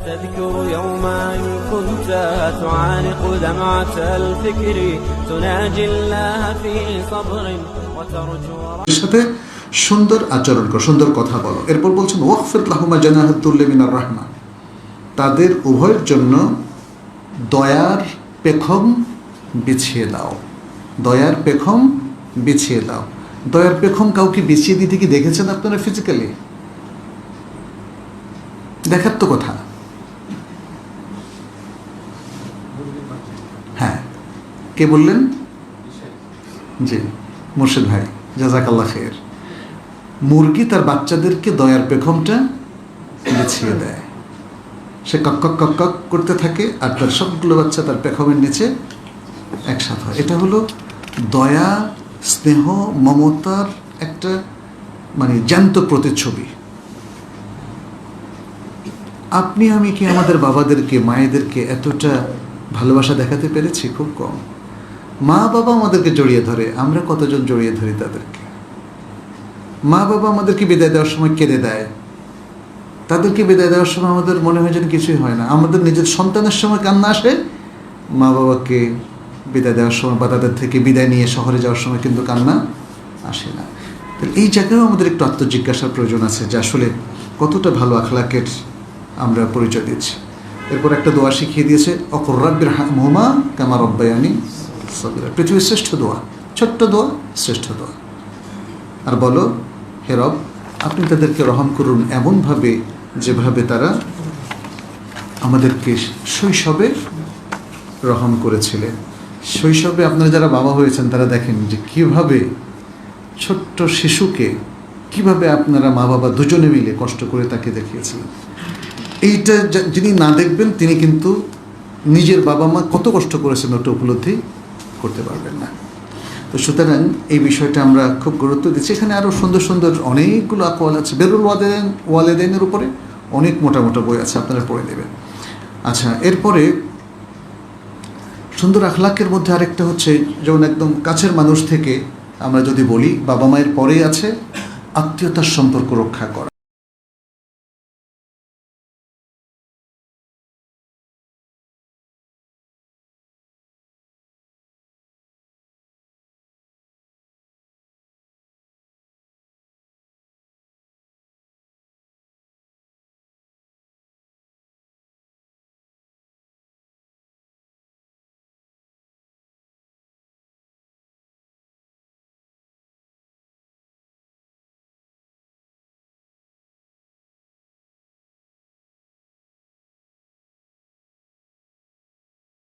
تذكر يوما كنت تعانق دمعة الفكر تناجي الله في صبر وترجو এর সাথে সুন্দর আচরণ করো সুন্দর কথা বলো এরপর বলছেন ওয়াকফিত লাহুমা জানাহাতুল্লে মিনার রাহমা তাদের উভয়ের জন্য দয়ার পেখম বিছিয়ে দাও দয়ার পেখম বিছিয়ে দাও দয়ার পেখম কাউকে বিছিয়ে দিতে কি দেখেছেন আপনারা ফিজিক্যালি দেখার তো কথা। হ্যাঁ। কে বললেন? জি, মুর্শিদ ভাই, জাজাকাল্লাহ খের। মুরগি তার বাচ্চাদেরকে দয়ার পেখমটা বিছিয়ে দেয়। সে কক কক কক কক করতে থাকে আর তার সবগুলো বাচ্চা তার পেখমের নিচে একসাথে হয়। এটা হলো দয়া, স্নেহ, মমতার একটা মানে জ্যান্ত প্রতিচ্ছবি। আপনি, আমি কি আমাদের বাবাদেরকে, মায়েদেরকে এতটা ভালোবাসা দেখাতে পেরেছি? খুব কম। মা বাবা আমাদেরকে জড়িয়ে ধরে। আমরা কতজন জড়িয়ে ধরি তাদেরকে? মা বাবা আমাদেরকে বিদায় দেওয়ার সময় কেঁদে দেয়। তাদেরকে বিদায় দেওয়ার সময় আমাদের মনে হয় যেন কিছুই হয় না। আমাদের নিজের সন্তানের সময় কান্না আসে। মা বাবাকে বিদায় দেওয়ার সময় বা তাদের থেকে বিদায় নিয়ে শহরে যাওয়ার সময় কিন্তু কান্না আসে না। তাহলে এই জায়গায়ও আমাদের একটু আত্মজিজ্ঞাসার প্রয়োজন আছে যে আসলে কতটা ভালো আখলাকের আমরা পরিচয় দিচ্ছি এরপর একটা দোয়া শিখিয়ে দিয়েছে, অকর রাব্বির মোমা কামার রব্বায়ানি সবিরা পৃথিবীর শ্রেষ্ঠ দোয়া, ছোট্ট দোয়া, শ্রেষ্ঠ দোয়া। আর বলো, হে রব, আপনি তাদেরকে রহম করুন এমনভাবে যেভাবে তারা আমাদেরকে শৈশবে রহম করেছিলেন শৈশবে আপনারা যারা বাবা হয়েছেন, তারা দেখেন যে কীভাবে ছোট্ট শিশুকে, কীভাবে আপনারা মা বাবা দুজনে মিলে কষ্ট করে তাকে দেখিয়েছিলেন। এইটা যিনি না দেখবেন, তিনি কিন্তু নিজের বাবা মা কত কষ্ট করেছেন ওটা উপলব্ধি করতে পারবেন না। তো সুতরাং এই বিষয়টা আমরা খুব গুরুত্ব দিচ্ছি। এখানে আরও সুন্দর সুন্দর অনেকগুলো আকোয়াল আছে। বেরুল ওয়ালেদেন ওয়ালেদেনের উপরে অনেক মোটা মোটা বই আছে, আপনারা পড়ে নেবেন। আচ্ছা এরপরে সুন্দর আখলাকের মধ্যে আরেকটা হচ্ছে, যেমন একদম কাছের মানুষ থেকে আমরা যদি বলি, বাবা মায়ের পরেই আছে আত্মীয়তার সম্পর্ক রক্ষা করা।